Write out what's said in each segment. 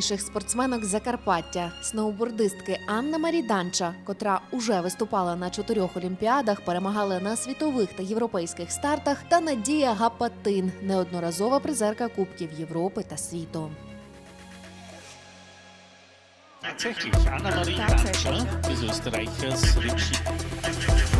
найуспішніших спортсменок Закарпаття, сноубордистки Анна Маріданча, котра уже виступала на чотирьох олімпіадах, перемагала на світових та європейських стартах, та Надія Гапатин, неодноразова призерка Кубків Європи та світу. Tatsächlich, Anna-Marie Datscher des Österreichers Ritchie.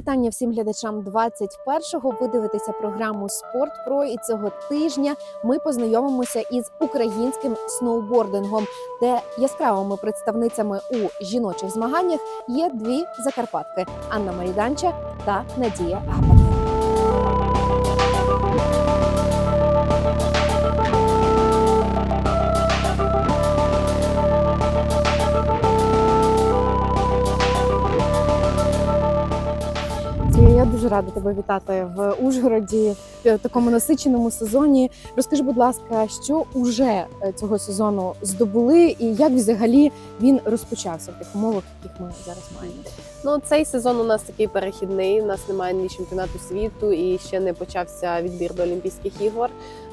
Вітання всім глядачам 21-го. Ви дивитеся програму Спорт Про. І цього тижня ми познайомимося із українським сноубордингом, де яскравими представницями у жіночих змаганнях є дві закарпатки: Анна Маріданча та Надія Гапатин. Дуже рада тебе вітати в Ужгороді в такому насиченому сезоні. Розкажи, будь ласка, що уже е, цього сезону здобули, і як взагалі він розпочався в тих умовах, яких ми зараз маємо? Ну, цей сезон у нас такий перехідний. У нас немає ні чемпіонату світу і ще не почався відбір до Олімпійських ігор.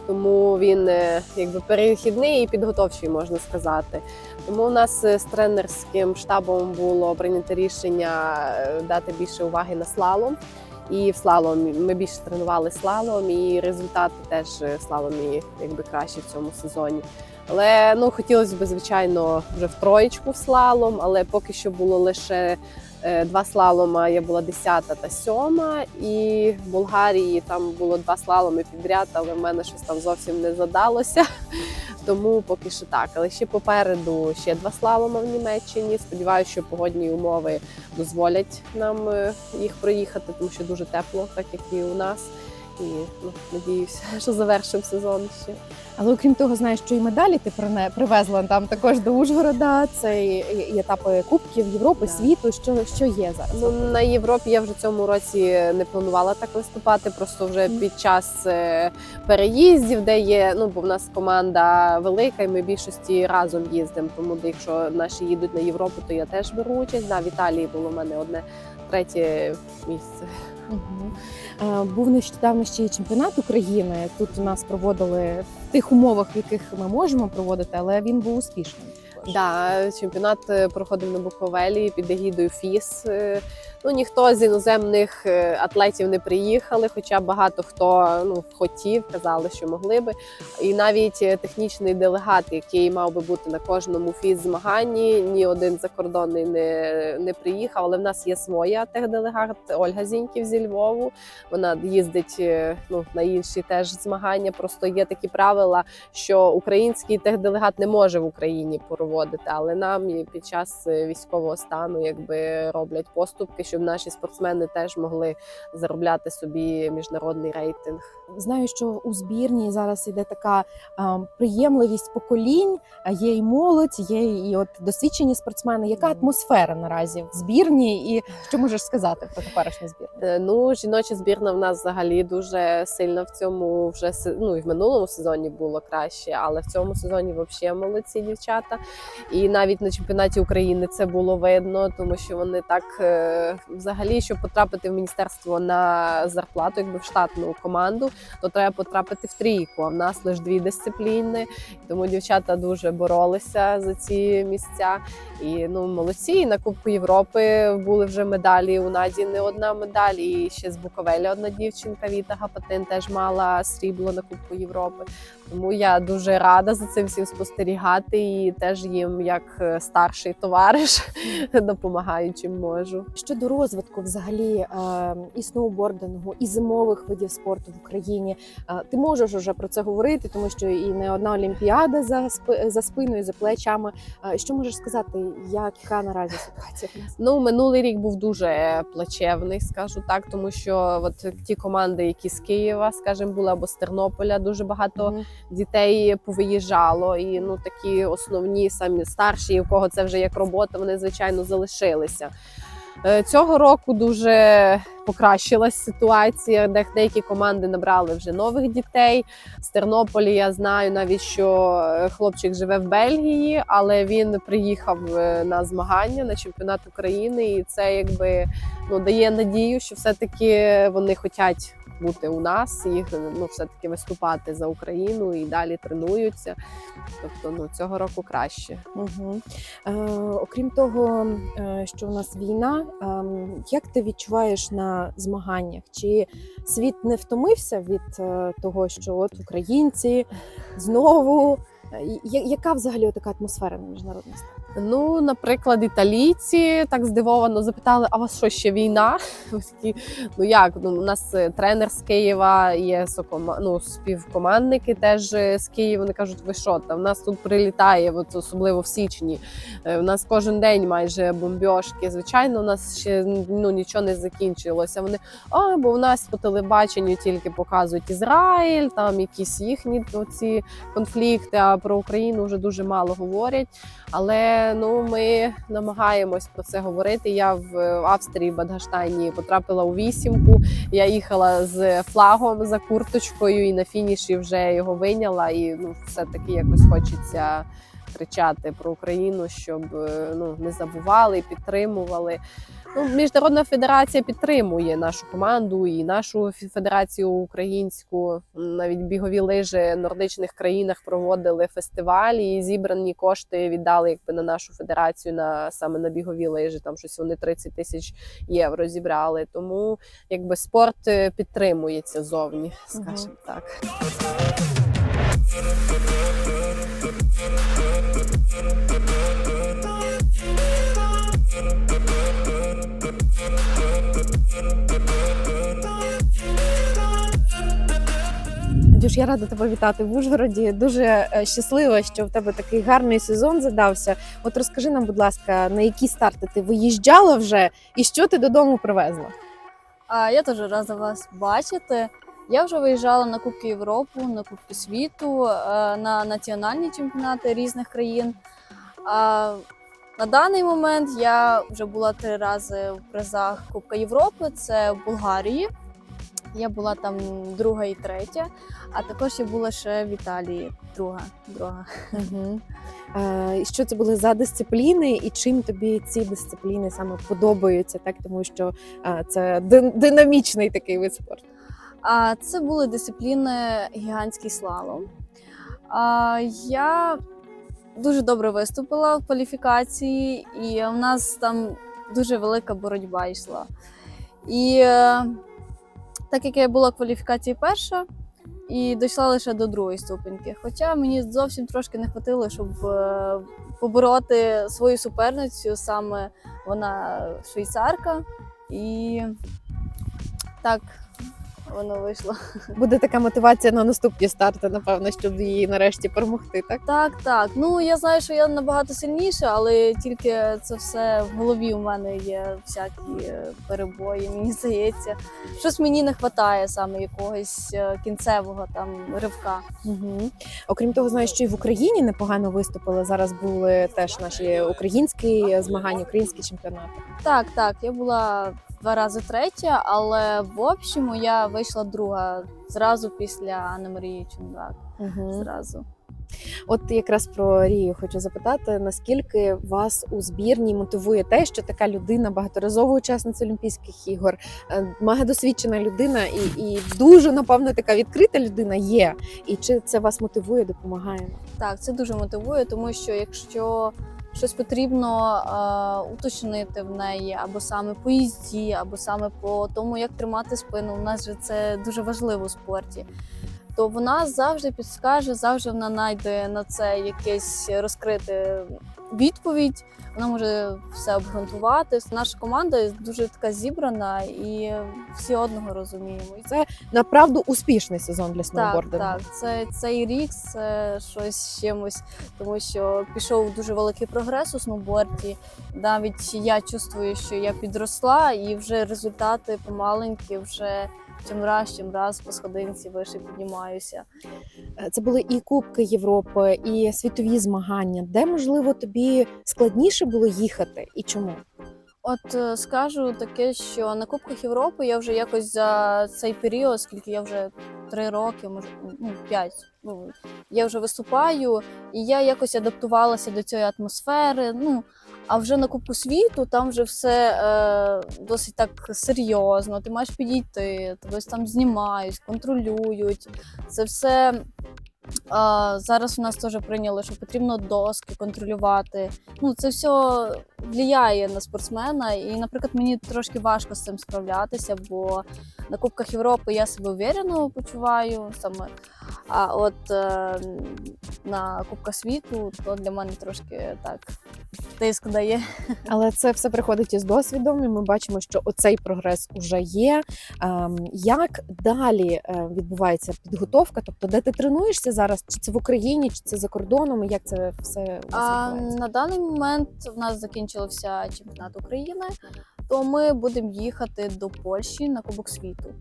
Тому він е, якби перехідний і підготовчий, можна сказати. Тому у нас е, з тренерським штабом було прийнято рішення е, дати більше уваги на слалом. І в слаломі ми більше тренували слалом, і результати теж е, в слаломі якби кращі в цьому сезоні. Але ну хотілося б, звичайно, вже в троєчку в слалом, але поки що було лише два слалома. Я була 10 та 7, і в Болгарії там було два слаломи підряд, але в мене щось там зовсім не задалося. Тому поки що так. Але ще попереду ще два слалома в Німеччині. Сподіваюся, що погодні умови дозволять нам е, їх проїхати, тому що дуже тепло, так як і у нас. І ну, надіюся, що завершимо сезон ще. Але окрім того, знаєш, що і медалі ти привезла там також до Ужгорода. Це і, і етапи Кубків Європи, Да. світу. Що, що є зараз? Ну на Європі я вже цьому році не планувала так виступати. Просто вже під час е, переїздів, де є. Ну бо в нас команда велика, і ми більшості разом їздимо. Тому якщо наші їдуть на Європу, то я теж беру участь. Да, в Італії було в мене одне третє місце. Угу. Був нещодавно ще й чемпіонат України. Тут у нас проводили в тих умовах, в яких ми можемо проводити, але він був успішним. Да, чемпіонат е, проходив на Буковелі під егідою ФІС. Ну ніхто з іноземних е, атлетів не приїхали, хоча багато хто ну хотів, казали, що могли би. І навіть е, технічний делегат, який мав би бути на кожному фіз змаганні, ні один закордонний не, не приїхав. Але в нас є своя техделегат Ольга Зіньків зі Львову. Вона їздить е, ну на інші теж змагання. Просто є такі правила, що український техделегат не може в Україні проводити, але нам під час військового стану якби роблять поступки, щоб наші спортсмени теж могли заробляти собі міжнародний рейтинг. Знаю, що у збірні зараз іде така приємливість поколінь. Є і молодь, є і от досвідчені спортсмени. Яка атмосфера наразі в збірні? І що можеш сказати про теперішню збірну? Е, Ну, жіноча збірна в нас взагалі дуже сильна в цьому вже ну і в минулому сезоні було краще, але в цьому сезоні взагалі молодці дівчата. І навіть на чемпіонаті України це було видно, тому що вони так е, взагалі, щоб потрапити в міністерство на зарплату, якби в штатну команду, то треба потрапити в трійку. А в нас лише дві дисципліни. Тому дівчата дуже боролися за ці місця. І ну молодці. І на Кубку Європи були вже медалі. У Наді не одна медаль, і ще з Буковеля одна дівчинка Віта Гапатин теж мала срібло на Кубку Європи. Тому я дуже рада за цим всім спостерігати і теж їм, як е, старший товариш, допомагаю чим можу. Щодо розвитку, взагалі е, і сноубордингу, і зимових видів спорту в Україні, е, ти можеш вже про це говорити, тому що і не одна олімпіада за за спиною, за плечами. Е, Що можеш сказати, яка наразі ситуація? Ну, минулий рік був дуже плачевний, скажу так, тому що от ті команди, які з Києва, скажімо, були або з Тернополя, дуже багато Мгм. дітей повиїжджало. І ну такі основні, самі старші, у кого це вже як робота, вони звичайно залишилися. Е, Цього року дуже покращилась ситуація. Де деякі команди набрали вже нових дітей. З Тернополі я знаю навіть, що е, хлопчик живе в Бельгії, але він приїхав е, на змагання на чемпіонат України, і це якби ну дає надію, що все-таки вони хочуть бути у нас, їх ну все-таки виступати за Україну і далі тренуються. Тобто, ну цього року краще. Угу. Е, окрім того, е, що у нас війна, ем, як ти відчуваєш на змаганнях? Чи світ не втомився від е, того, що от українці знову? Е, я- яка взагалі така атмосфера на міжнародних стартах? Ну, наприклад, італійці так здивовано запитали: а у вас що ще війна? Такі, ну як? Ну, у нас е, тренер з Києва, є сокома... ну, співкомандники теж е, з Києва. Вони кажуть, ви що там? У нас тут прилітає, от особливо в січні. Е, У нас кожен день майже бомбьошки. Звичайно, у нас ще ну нічого не закінчилося. Вони а, бо у нас по телебаченню тільки показують Ізраїль, там якісь їхні ці конфлікти. А про Україну вже дуже мало говорять. Але ну ми намагаємось про це говорити. Я в Австрії Бадгаштайні потрапила у вісімку. Я їхала з флагом за курточкою, і на фініші вже його виняла. І ну, все таки якось хочеться кричати про Україну, щоб е, ну не забували, підтримували. Ну, міжнародна федерація підтримує нашу команду і нашу федерацію українську. Навіть бігові лижі в нордичних країнах проводили фестивалі, і зібрані кошти віддали якби на нашу федерацію на саме на бігові лижі. Там щось вони 30 тисяч євро зібрали. Тому якби спорт е, підтримується зовні, скажімо так. Дюш, я рада тебе вітати в Ужгороді. Дуже е, щаслива, що в тебе такий гарний сезон задався. От розкажи нам, будь ласка, на які старти ти виїжджала вже і що ти додому привезла? А я теж рада вас бачити. Я вже виїжджала на Кубки Європи, на Кубки світу, е, на національні чемпіонати різних країн. А на даний момент я вже була три рази в призах Кубка Європи. Це в Болгарії. Я була там друга і третя, а також я була ще в Італії. Друга. друга. Угу. Е, що це були за дисципліни, і чим тобі ці дисципліни саме подобаються, так тому що е, це динамічний такий вид спорту. А це були дисципліни гігантський слалом. А, я дуже добре виступила в кваліфікації, і в нас там дуже велика боротьба йшла. І е, так як я була кваліфікації перша і дійшла лише до другої ступеньки. Хоча мені зовсім трошки не хватило, щоб е, побороти свою суперницю, саме вона швейцарка. І так воно вийшло. Буде така мотивація на наступні старти, напевно, щоб її нарешті перемогти. Так Так, так. Ну я знаю, що я набагато сильніша, але тільки це все в голові у мене є всякі е, перебої. Мені здається, щось мені не вистачає саме якогось е, кінцевого там ривка. угу. окрім того, знаю, що і в Україні непогано виступили. Зараз були теж наші українські змагання, українські чемпіонати. Так, так. Я була два рази третя, але в общому я вийшла друга зразу після Анни Марії Чундак. Угу. Зразу. От якраз про Рію хочу запитати, наскільки вас у збірній мотивує те, що така людина, багаторазова учасниця Олімпійських ігор, е, досвідчена людина і, і дуже напевно така відкрита людина є. І чи це вас мотивує, допомагає? Так, це дуже мотивує, тому що якщо щось потрібно е, уточнити в неї, або саме по їзді, або саме по тому, як тримати спину, у нас же це дуже важливо у спорті. То вона завжди підскаже, завжди вона знайде на це якесь розкрите відповідь. Вона може все обґрунтувати. Наша команда дуже така зібрана і всі одного розуміємо. І Це направду успішний сезон для так, сноубордингу. так. Це цей рік це щось з чимось, тому що пішов дуже великий прогрес у сноуборді. Навіть я чувствую, що я підросла, і вже результати помаленькі, вже чим раз, чим раз по сходинці вище піднімаюся. Е, Це були і Кубки Європи, і світові змагання. Де можливо тобі складніше було їхати, і чому? От е, скажу таке, що на Кубках Європи я вже якось за цей період, скільки я вже три роки, може ну, п'ять. Ну, я вже виступаю, і я якось адаптувалася до цієї атмосфери. Ну, а вже на Кубку світу там вже все е, досить так серйозно. Ти маєш підійти, тебе там знімають, контролюють. Це все. А, зараз у нас теж прийняли, що потрібно доски контролювати. Ну, це все впливає на спортсмена. І, наприклад, мені трошки важко з цим справлятися, бо на Кубках Європи я себе уверено почуваю саме. А от е, на Кубках світу то для мене трошки так тиск дає. Але це все приходить із досвідом, і ми бачимо, що оцей прогрес уже є. Ем, Як далі е, відбувається підготовка? Тобто, де ти тренуєшся зараз? Чи це в Україні, чи це за кордоном? Як це все у вас А на даний момент в нас закінчився чемпіонат України, то ми будемо їхати до Польщі на Кубок світу.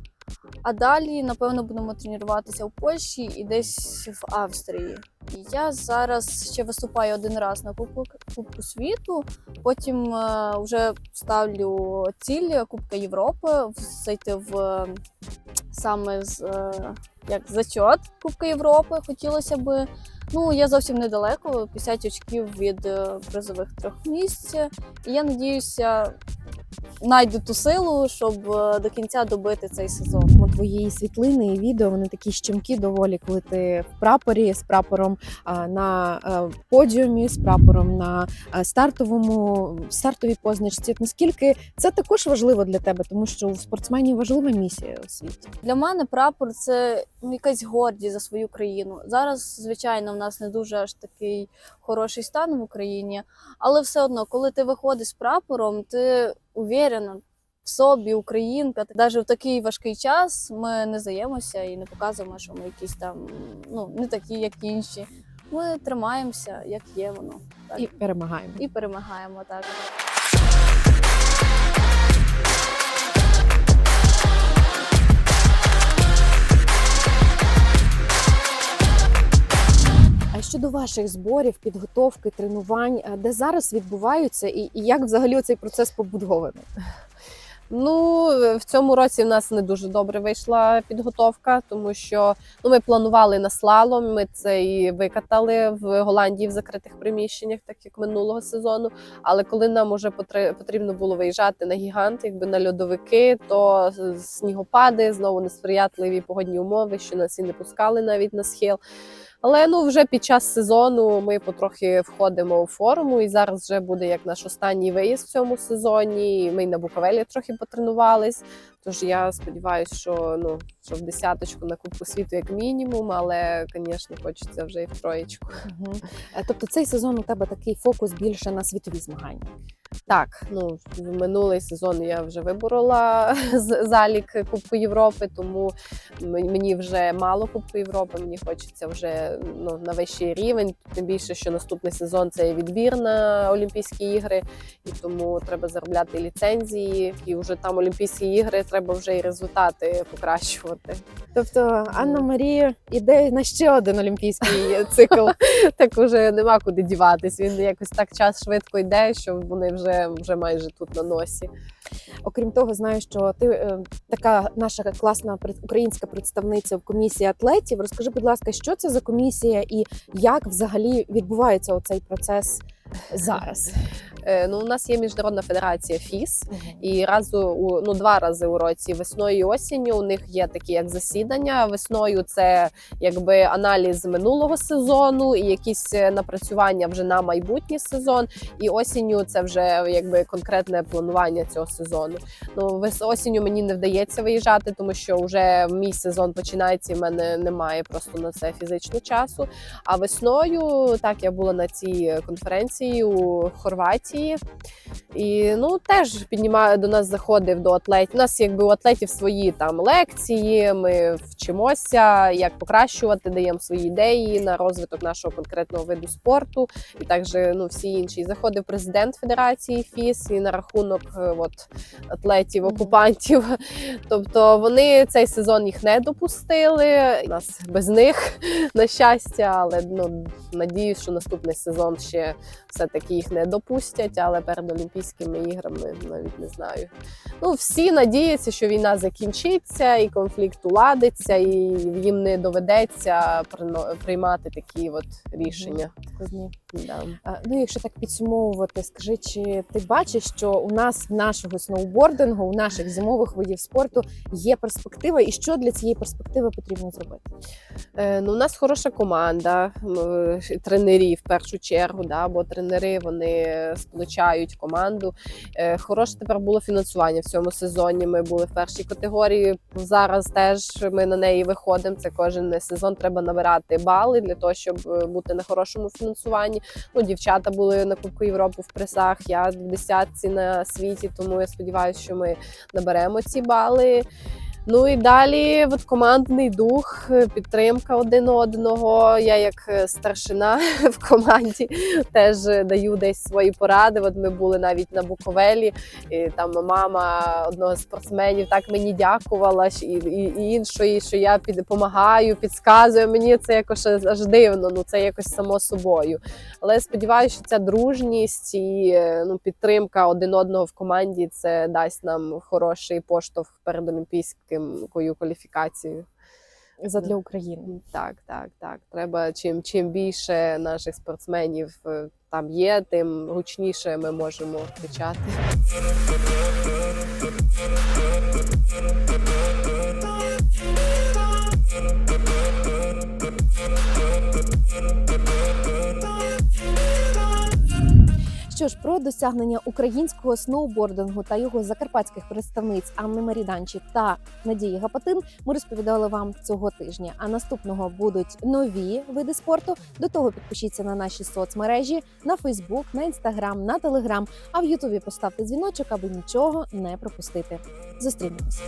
А далі, напевно, будемо тренуватися в Польщі і десь в Австрії. І я зараз ще виступаю один раз на Кубку, Кубку світу. Потім е, вже ставлю ціль Кубка Європи зайти в е, саме з е, як зачот Кубка Європи. Хотілося би. Ну, я зовсім недалеко, 50 очків від е, призових трьох місць. І я надіюся, знайду ту силу, щоб е, до кінця добити цей сезон. От Твої світлини і відео вони такі щемкі доволі, коли ти в прапорі з прапором на е, подіумі, з прапором на е, стартовому стартовій позначці. Наскільки це також важливо для тебе, тому що у спортсменів важлива місія у світі. Для мене прапор це якась гордість за свою країну. Зараз, звичайно, в нас не дуже аж такий хороший стан в Україні, але все одно, коли ти виходиш з прапором, ти уверена в собі, українка. Навіть в такий важкий час ми не здаємося і не показуємо, що ми якісь там ну не такі, як інші. Ми тримаємося, як є воно, так. І перемагаємо. і перемагаємо так. Щодо ваших зборів, підготовки, тренувань, е, де зараз відбуваються, і, як взагалі цей процес побудований? Ну, в цьому році в нас не дуже добре вийшла підготовка, тому що ну, ми планували на слалом. Ми це і викатали в Голландії в закритих приміщеннях, так як минулого сезону. Але коли нам уже потрібно було виїжджати на гігант, якби на льодовики, то снігопади, знову несприятливі погодні умови, що нас і не пускали навіть на схил. Але ну вже під час сезону ми потрохи входимо у форму, і зараз вже буде як наш останній виїзд в цьому сезоні. Ми й на Буковелі трохи потренувались. Тож я сподіваюся, що ну що в десяточку на Кубку світу як мінімум, але, звісно, хочеться вже і в троєчку. Е, Тобто цей сезон у тебе такий фокус більше на світові змагання. Так, ну в минулий сезон я вже виборола з- залік Кубку Європи, тому мені вже мало Кубку Європи. Мені хочеться вже ну на вищий рівень. Тим більше, що наступний сезон це відбір на Олімпійські ігри, і тому треба заробляти ліцензії. І вже там Олімпійські ігри треба вже і результати покращувати. Тобто Анна Марія іде на ще один олімпійський цикл. Так уже нема куди діватись. Він якось так час швидко йде, що вони вже, вже майже тут на носі. Окрім того, знаю, що ти е, така наша класна українська представниця в комісії атлетів. Розкажи, будь ласка, що це за комісія і як взагалі відбувається оцей процес зараз? Е, Ну, у нас є міжнародна федерація ФІС, і разу у ну два рази у році весною і осінню. У них є такі як засідання. Весною це якби аналіз минулого сезону і якісь е, напрацювання вже на майбутній сезон. І осінню це вже якби конкретне планування цього сезону. Ну осінню мені не вдається виїжджати, тому що вже мій сезон починається. і в мене немає просто на це фізично часу. А весною так я була на цій конференції у Хорватії. І ну теж піднімає до нас заходив до атлетів. У нас якби у атлетів свої там лекції. Ми вчимося, як покращувати, даємо свої ідеї на розвиток нашого конкретного виду спорту. І також ну всі інші. І заходив президент Федерації ФІС і на рахунок е, от атлетів, окупантів. Тобто вони цей сезон їх не допустили. У Нас без них на щастя, але ну надіюсь, що наступний сезон ще все-таки їх не допустять, але перед Олімпійськими іграми навіть не знаю. Ну, всі надіються, що війна закінчиться і конфлікт уладиться, і їм не доведеться приймати такі от рішення. Да. А, Ну, якщо так підсумовувати, скажи, чи ти бачиш, що у нас в нашого сноубордингу, у наших зимових видів спорту є перспектива, і що для цієї перспективи потрібно зробити? Е, ну, у нас хороша команда е, тренерів в першу чергу, да, бо тренери вони сплочають команду. Е, хороше тепер було фінансування в цьому сезоні. Ми були в першій категорії. Зараз теж ми на неї виходимо. Це кожен сезон треба набирати бали для того, щоб е, бути на хорошому фінансуванні. Ну, дівчата були на Кубку Європи в пресах. Я в десятці на світі, тому я сподіваюся, що ми наберемо ці бали. Ну і далі от командний дух, е, підтримка один одного. Я як е, старшина в команді теж е, даю десь свої поради. От ми були навіть на Буковелі, і там мама одного з спортсменів так мені дякувала і, і, і іншої, що я допомагаю, підказую. Мені це якось аж дивно, ну це якось само собою. Але сподіваюся, що ця дружність і ну, підтримка один одного в команді це дасть нам хороший поштовх перед олімпійською кваліфікацією. Задля України. Так, так, так. Треба чим, чим більше наших спортсменів е, там є, тим гучніше ми можемо кричати. Ж, про досягнення українського сноубордингу та його закарпатських представниць Анни Маріданчі та Надії Гапатин ми розповідали вам цього тижня. А наступного будуть нові види спорту. До того підпишіться на наші соцмережі на Фейсбук, на Інстаграм, на Телеграм. А в Ютубі поставте дзвіночок, аби нічого не пропустити. Зустрінемось.